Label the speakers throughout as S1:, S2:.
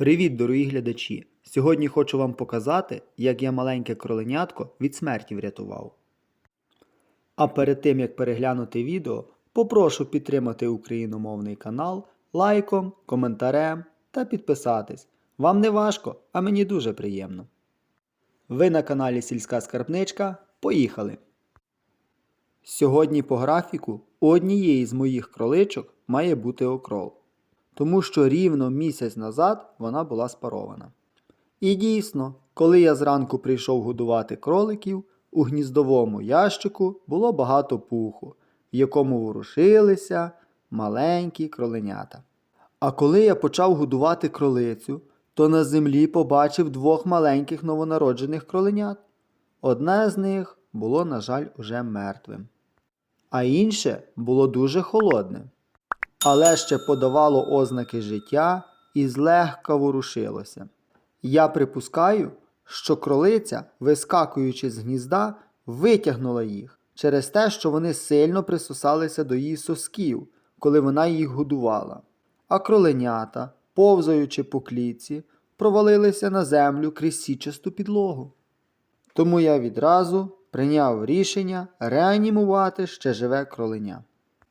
S1: Привіт, дорогі глядачі! Сьогодні хочу вам показати, як я маленьке кроленятко від смерті врятував. А перед тим як переглянути відео, попрошу підтримати україномовний канал лайком, коментарем та підписатись. Вам не важко, а мені дуже приємно. Ви на каналі Сільська Скарбничка. Поїхали! Сьогодні по графіку у однієї з моїх кроличок має бути окрол, тому що рівно місяць назад вона була спарована. І дійсно, коли я зранку прийшов годувати кроликів, у гніздовому ящику було багато пуху, в якому ворушилися маленькі кроленята. А коли я почав годувати кролицю, то на землі побачив двох маленьких новонароджених кроленят. Одне з них було, на жаль, уже мертвим, а інше було дуже холодним, але ще подавало ознаки життя і злегка ворушилося. Я припускаю, що кролиця, вискакуючи з гнізда, витягнула їх через те, що вони сильно присосалися до її сосків, коли вона їх годувала. А кроленята, повзаючи по клітці, провалилися на землю крізь січасту підлогу. Тому я відразу прийняв рішення реанімувати ще живе кроленя.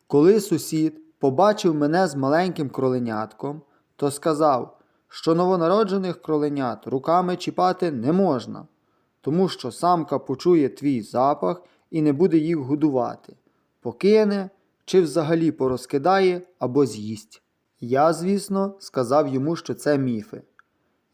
S1: Коли сусід побачив мене з маленьким кроленятком, то сказав, що новонароджених кроленят руками чіпати не можна, тому що самка почує твій запах і не буде їх годувати, покине чи взагалі порозкидає або з'їсть. Я, звісно, сказав йому, що це міфи.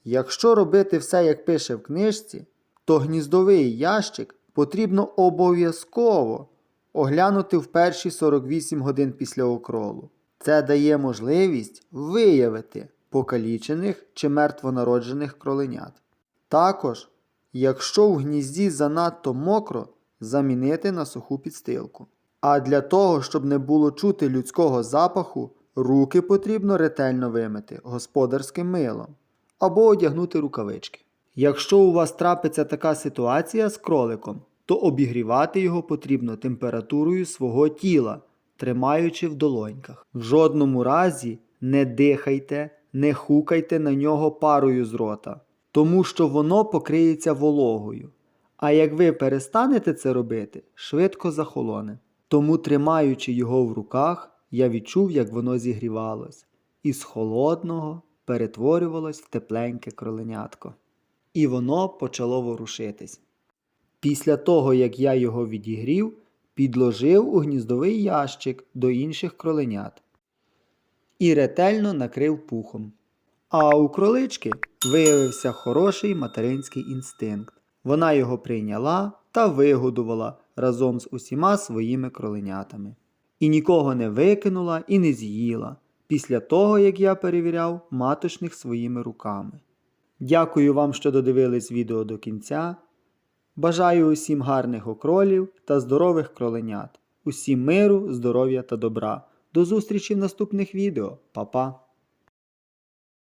S1: Якщо робити все, як пише в книжці, то гніздовий ящик потрібно обов'язково оглянути в перші 48 годин після окролу. Це дає можливість виявити покалічених чи мертвонароджених кроленят. Також, якщо в гнізді занадто мокро, замінити на суху підстилку. А для того, щоб не було чути людського запаху, руки потрібно ретельно вимити господарським милом або одягнути рукавички. Якщо у вас трапиться така ситуація з кроликом, то обігрівати його потрібно температурою свого тіла, тримаючи в долоньках. В жодному разі не дихайте, не хукайте на нього парою з рота, тому що воно покриється вологою. А як ви перестанете це робити, швидко захолоне. Тому, тримаючи його в руках, я відчув, як воно зігрівалось, і з холодного перетворювалось в тепленьке кроленятко. І воно почало ворушитись. Після того, як я його відігрів, підложив у гніздовий ящик до інших кроленят і ретельно накрив пухом. А у кролички виявився хороший материнський інстинкт. Вона його прийняла та вигодувала разом з усіма своїми кроленятами. І нікого не викинула і не з'їла після того, як я перевіряв маточних своїми руками. Дякую вам, що додивились відео до кінця. Бажаю усім гарних окролів та здорових кроленят, усім миру, здоров'я та добра. До зустрічі в наступних відео. Па-па!